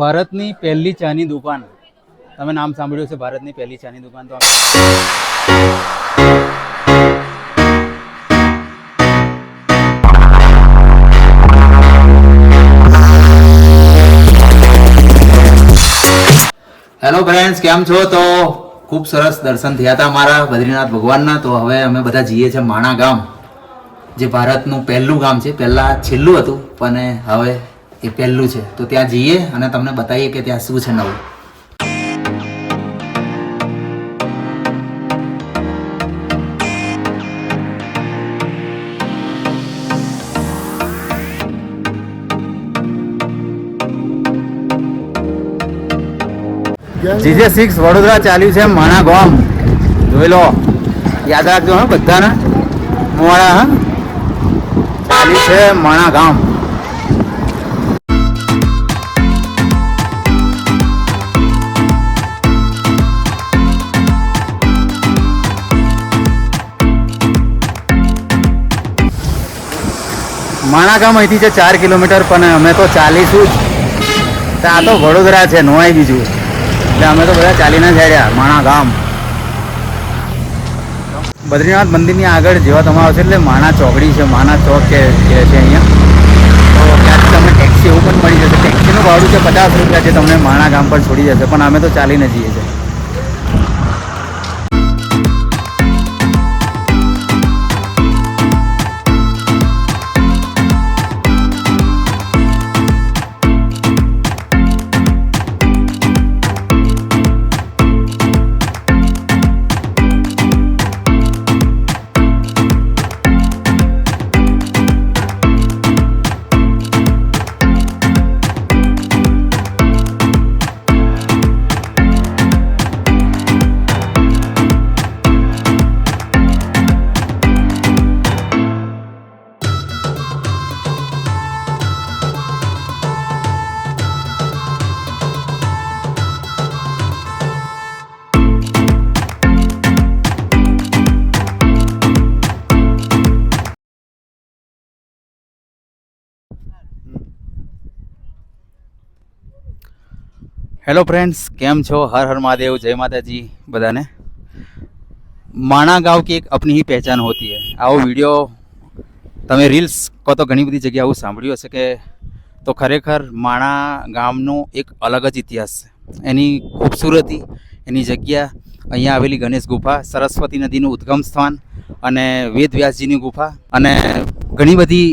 ભારતની પહેલી ચાની દુકાન. તમે નામ સાંભળ્યું છે ભારતની પહેલી ચાની દુકાન તો હેલો ફ્રેન્ડ્સ કેમ છો? તો ખૂબ સરસ દર્શન થયા હતા અમારા બદ્રીનાથ ભગવાનના. તો હવે અમે બધા જઈએ છીએ માણા ગામ, જે ભારતનું પહેલું ગામ છે. પહેલાં છેલ્લું હતું, પણ હવે એ પહેલું છે. તો ત્યાં જઈએ અને તમને બતાવીએ કે ત્યાં શું છે નવું. જીજે સિક્સ વડોદરા ચાલ્યું છે માણા ગામ. જોઈ લો, યાદ રાખજો હા બધાને. મોડા, હા? ચાલ્યું છે માણા ગામ. માણા ગામ અહીંથી છે ચાર કિલોમીટર, પણ અમે તો ચાલીશું જ. આ તો વડોદરા છે નોય બીજું. એટલે અમે તો બધા ચાલીને જ માણા ગામ. બદ્રીનાથ મંદિરની આગળ જેવા તમે આવશે એટલે માણા ચોકડી છે, માણા ચોક કે છે અહીંયા. તો ત્યાંથી તમને ટેક્સી એવું પણ મળી જશે. ટેક્સીનું ભાડું છે પચાસ રૂપિયા છે તમને માણા ગામ પર છોડી જશે, પણ અમે તો ચાલીને જઈએ છીએ. હેલો ફ્રેન્ડ્સ કેમ છો? હર હર મહાદેવ. જય માતાજી બધાને. માણા ગાંવ કે એક અપની હી પહેચાન હોતી હે. આવો વીડિયો તમે રીલ્સ કહો તો ઘણી બધી જગ્યાએ આવું સાંભળ્યું હશે કે તો ખરેખર માણા ગામનો એક અલગ જ ઇતિહાસ છે. એની ખૂબસૂરતી, એની જગ્યા, અહીંયા આવેલી ગણેશ ગુફા, સરસ્વતી નદીનું ઉદ્ગમ સ્થાન અને વેદ વ્યાસજીની ગુફા અને ઘણી બધી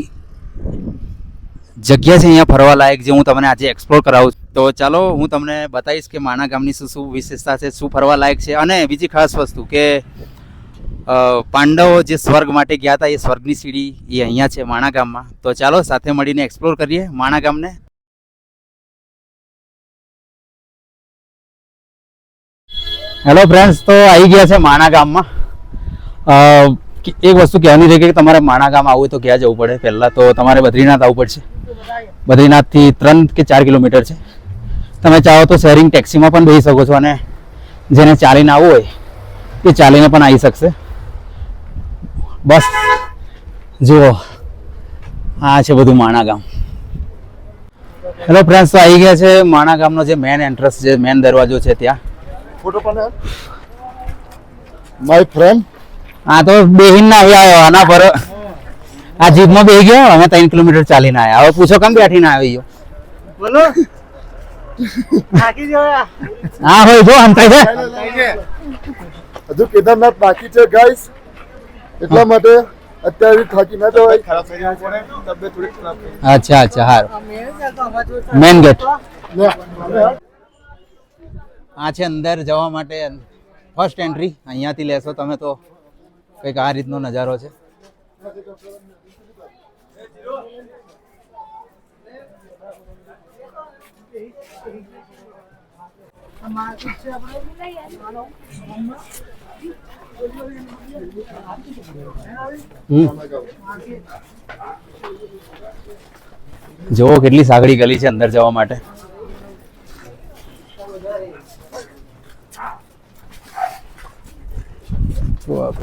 જગ્યા છે અહીંયા ફરવા લાયક જે હું તમને આજે એક્સપ્લોર કરાવું તો ચાલો હું તમને બતાવીશ કે માણા ગામની શું શું વિશેષતા છે, શું ફરવા લાયક છે અને બીજી ખાસ વસ્તુ કે પાંડવો જે સ્વર્ગ માટે ગયા હતા એ સ્વર્ગની સીડી એ અહીંયા છે માણા ગામમાં. તો ચાલો સાથે મળીને એક્સપ્લોર કરીએ માણા ગામને. હેલો ફ્રેન્ડ્સ તો આવી ગયા છે માણા ગામમાં. એક વસ્તુ કહેવાની રહી કે તમારે માણા ગામ આવવું તો ક્યાં જવું પડે? પહેલાં તો તમારે બદ્રીનાથ આવવું પડશે. બદ્રીનાથથી ત્રણ કે ચાર કિલોમીટર છે. તમે ચાહો તો શેરિંગ ટેક્સીમાં પણ બેસી શકો છો અને જેને ચાલીને આવવું હોય એ ચાલીને પણ આવી શકશે. બસ જુઓ આ છે બધું માણા ગામ. હેલો ફ્રેન્ડ્સ તો આવી ગયા છે માણા ગામનો જે મેન એન્ટ્રન્સ જે મેન દરવાજો છે ત્યાં. માય ફ્રેન્ડ આ તો બેહીન ના આવ્યો આના પર. આ જીપમાં બે ગયો અમે ત્રણ કિલોમીટર ચાલીને આવ્યા હવે પૂછો કેમ બેઠીને આવી ગયો? બોલો. હા હોય જો અંતાઈ છે. હજુ કેદારનાથ બાકી છે ગાઈસ એટલા માટે અત્યારે થાકી ના જવાય. ખરાબ થઈ જાય તબિયત થોડી ખરાબ અચ્છા અચ્છા હાર. મેન ગેટ આ છે અંદર જવા માટે ફર્સ્ટ એન્ટ્રી અહીંયાથી લેશો તમે તો. કંઈક આ રીતનો નજારો છે. જુઓ કેટલી સાગડી ગલી છે અંદર જવા માટે. જુઓ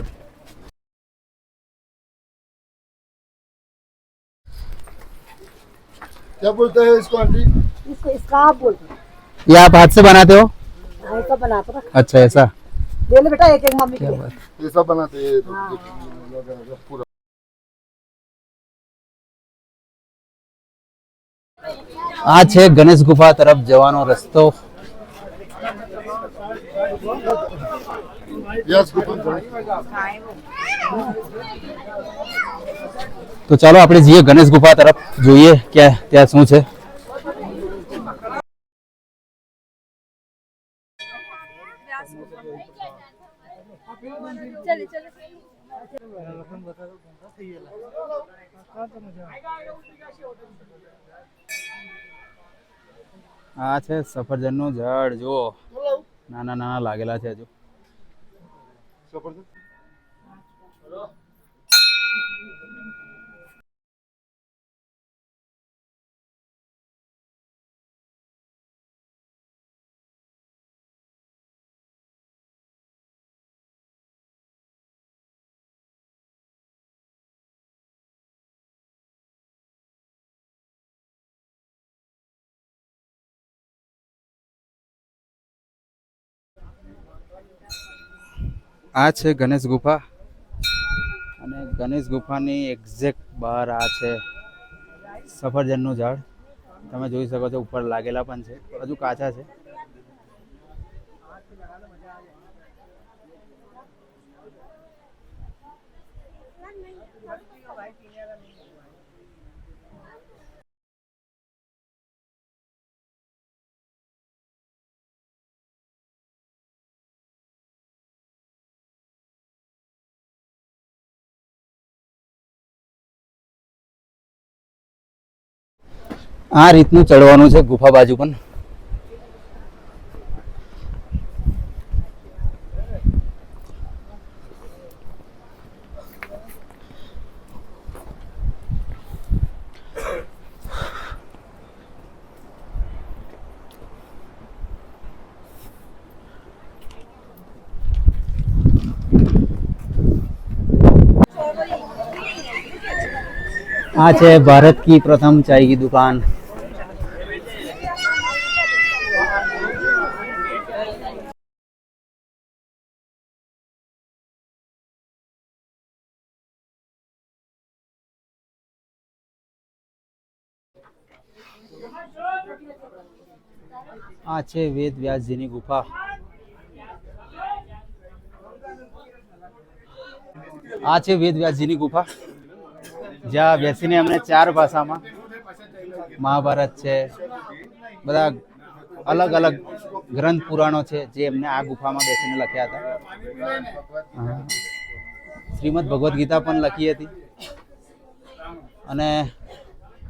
क्या बोलते हैं इसको आंटी इसको स्कार्फ बोलते हैं ये आप हाथ से बनाते हो हाँ, ऐसा बनाते ना अच्छा ऐसा ले ले बेटा एक एक मम्मी के क्या लिए। बात ये सब बनाते हैं तो हाँ। पूरा આ છે ગણેશ ગુફા તરફ જવાનો રસ્તો यस गुड તો ચાલો આપણે જઈએ ગણેશ ગુફા તરફ, જોઈએ કે ત્યાં શું છે. આ છે સફરજનનું ઝાડ જુઓ. નાના નાના લાગેલા છે હજુ. સફરજન? આ છે ગણેશ ગુફા. અને ગણેશ ગુફાની એક્ઝેક્ટ બહાર આ છે સફરજનનું ઝાડ. તમે જોઈ શકો છો, ઉપર લાગેલા પણ છે, હજુ કાચા છે. આ રીતનું ચડવાનું છે ગુફા બાજુ પણ. આ છે ભારત કી પ્રથમ ચાય કી દુકાન. આ છે વેદ વ્યાસજીની ગુફા. આ છે વેદ વ્યાસજીની ગુફા. જ્યાં બેસીને અમને ચાર ભાષામાં મહાભારત છે, બધા અલગ અલગ ગ્રંથ પુરાણો છે જે એમને આ ગુફામાં બેસીને લખ્યા હતા. શ્રીમદ ભગવદ્ ગીતા પણ લખી હતી. અને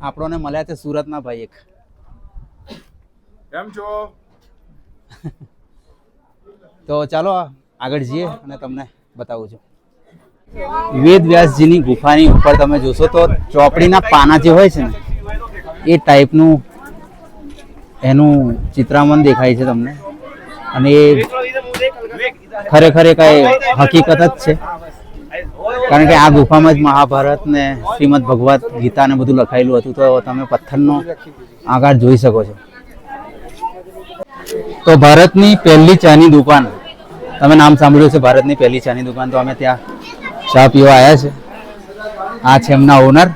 આપણોને મળ્યા છે સુરતના ભાઈ એક. કેમ છો? તો ચાલો આગળ જઈએ અને તમને બતાવું છું. વેદ વ્યાસજીની ગુફાની ઉપર તમે જોશો તો ચોપડીના પાના જે હોય છે ને, એ ટાઈપનું એનું ચિત્રામણ દેખાય છે તમને. અને એ ખરેખર એ કઈ હકીકત જ છે. કારણ કે આ ગુફામાં જ મહાભારત ને શ્રીમદ ભગવત ગીતા ને બધું લખાયેલું હતું, તો તમે પથ્થરનો આકાર જોઈ શકો છો. તો ભારતની પહેલી ચાની દુકાન. તમે નામ સાંભળ્યું છે ભારતની પહેલી ચાની દુકાન. તો અમે ત્યાં ચા પીવા આવ્યા છે. આ છે એમના ઓનર.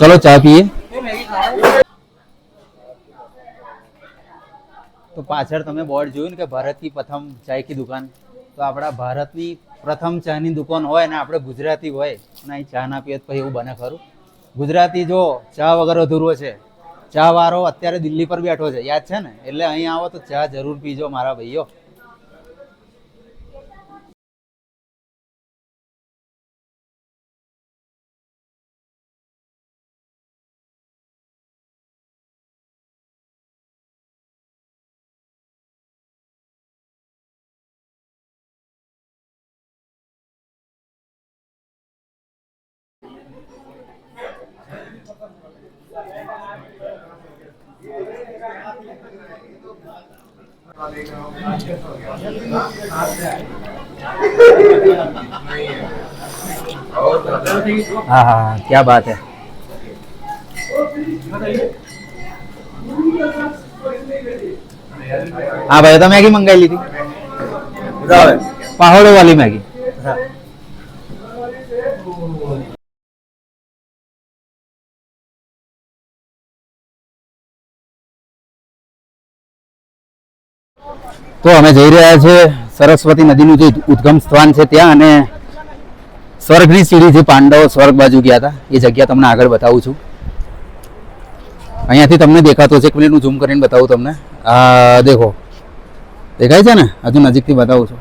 ચલો ચા પીએ. તો પાછળ તમે બોર્ડ જોયું ને કે ભારતની પ્રથમ ચાય કી દુકાન. તો આપણા ભારતની પ્રથમ ચાની દુકાન હોય ને આપણે ગુજરાતી હોય અને અહીં ચા ના પીએ પછી એવું બને ખરું. ગુજરાતી જો ચા વગર અધૂરો છે ચા વાળો અત્યારે દિલ્હી પર બેઠો છે. યાદ છે ને? એટલે અહીં આવો તો ચા જરૂર પીજો મારા ભાઈઓ. हाँ, हाँ हाँ क्या बात है। हाँ भाई तो मैगी मंगाई ली थी। पहाड़ों वाली मैगी। अच्छा। તો અમે જઈ રહ્યા છે સરસ્વતી નદીનું જે ઉદ્ગમ સ્થાન છે ત્યાં અને સ્વર્ગની સીડી જે પાંડવો સ્વર્ગ બાજુ ગયા હતા, એ જગ્યા તમને આગળ બતાવું છું. અહીંયાથી તમને દેખાતો છે, એક મિનિટ હું ઝૂમ કરીને બતાવું તમને. આ દેખો, દેખાય છે ને? હજુ નજીકથી બતાવું છું.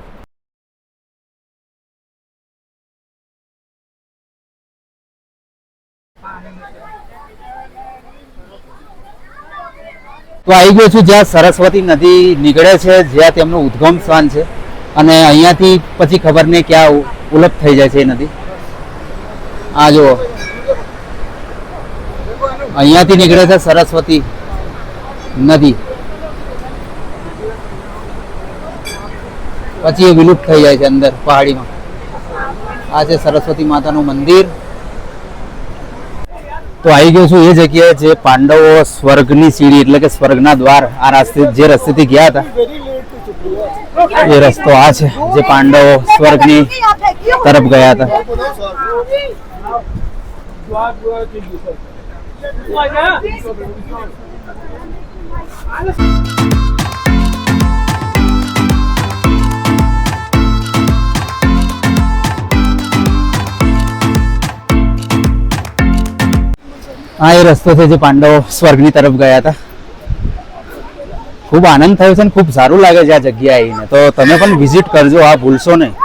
તો આવી ગયો છું જ્યાં સરસ્વતી નદી નીકળે છે, જ્યાં તેમનું ઉદ્ગમ સ્થાન છે અને અહીંયાથી પછી ખબર નહીં ક્યાં ઉલપ થઈ જાય છે એ નદી. આ જુઓ. અહીંયાથી નીકળે છે સરસ્વતી નદી. પછી એ વિલુપ્ત થઈ જાય છે અંદર, પહાડીમાં. આ છે સરસ્વતી માતાનું મંદિર. તો આવી ગયો છું એ જગ્યાએ જે પાંડવો સ્વર્ગની સીડી, એટલે કે સ્વર્ગના દ્વાર આ રસ્તે જે રસ્તેથી ગયા હતા, એ રસ્તો આ છે, જે પાંડવો સ્વર્ગની તરફ ગયા હતા. આ એ રસ્તો છે જે પાંડવો સ્વર્ગની તરફ ગયા હતા. ખૂબ આનંદ થયો છે ને ખૂબ સારું લાગે છે આ જગ્યા આવીને. તો તમે પણ વિઝિટ કરજો, આ ભૂલશો નહીં.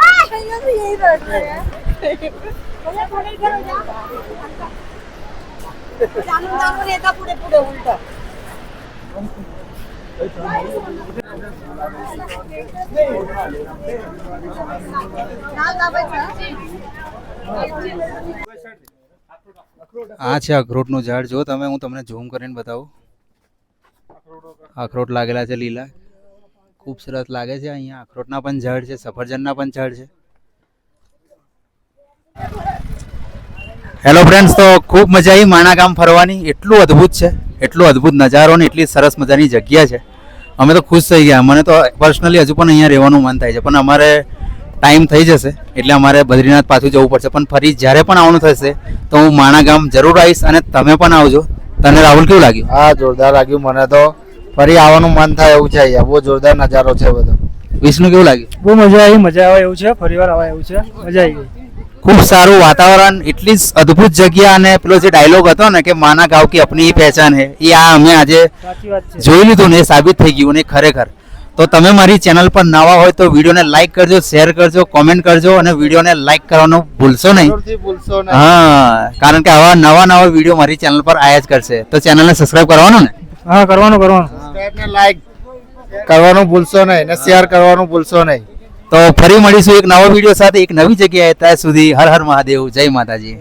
આ છે અખરોટનું ઝાડ. જો તમે, હું તમને ઝૂમ કરીને બતાવું. અખરોટ લાગેલા છે લીલા. ખૂબ સરસ લાગે છે અહીંયા. અખરોટના પણ ઝાડ છે, સફરજનના પણ ઝાડ છે. હેલો ફ્રેન્ડ્સ તો ખૂબ મજા આવી માણા ગામ ફરવાની. એટલું અદ્ભુત છે. એટલું અદ્ભુત નજારો ને એટલી સરસ મજાની જગ્યા છે. અમે તો ખુશ થઈ ગયા. મને તો પર્સનલી હજુ પણ અહીંયા રહેવાનું મન થાય છે. પણ અમારે ટાઈમ થઈ જશે એટલે અમારે બદ્રીનાથ પાછું જવું પડશે. પણ ફરી જ્યારે પણ આવવાનું થશે તો હું માણા ગામ જરૂર આવીશ અને તમે પણ આવજો. તને રાહુલ કેવું લાગ્યું? હા જોરદાર લાગ્યું મને તો. ફરી આવવાનું મન થાય એવું છે અહીંયા. બહુ જોરદાર નજારો છે બધો. વિષ્ણુ કેવું લાગ્યું? બહુ મજા આવી મજા આવે એવું છે. ફરી વાર આવે એવું છે. મજા આવી ગઈ. ખૂબ સારું વાતાવરણ એટલી જ અદ્ભુત જગ્યા અને પેલો જે ડાયલોગ હતો ને કે માના ગાવ કે આપની પહેચાન હે એ આ અમે આજે જોઈ લીધું ને એ સાબિત થઈ ગયું ને ખરેખર. તો તમે મારી ચેનલ પર નવા હોય તો વિડીયોને લાઈક કરજો શેર કરજો કોમેન્ટ કરજો અને વિડીયોને લાઈક કરવાનું ભૂલશો નહીં. ભૂલશો નહીં. હા કારણ કે આવા નવા નવા વીડિયો મારી ચેનલ પર આયા જ કરશે. તો ચેનલને સબસ્ક્રાઇબ કરવાનું ને? હા કરવાનું કરવાનું. લાઈક કરવાનું ભૂલશો નહીં ને શેર કરવાનું ભૂલશો નહીં. તો ફરી મળીશું એક નવો વીડિયો સાથે એક નવી જગ્યાએ. ત્યાં સુધી હર હર મહાદેવ. જય માતાજી.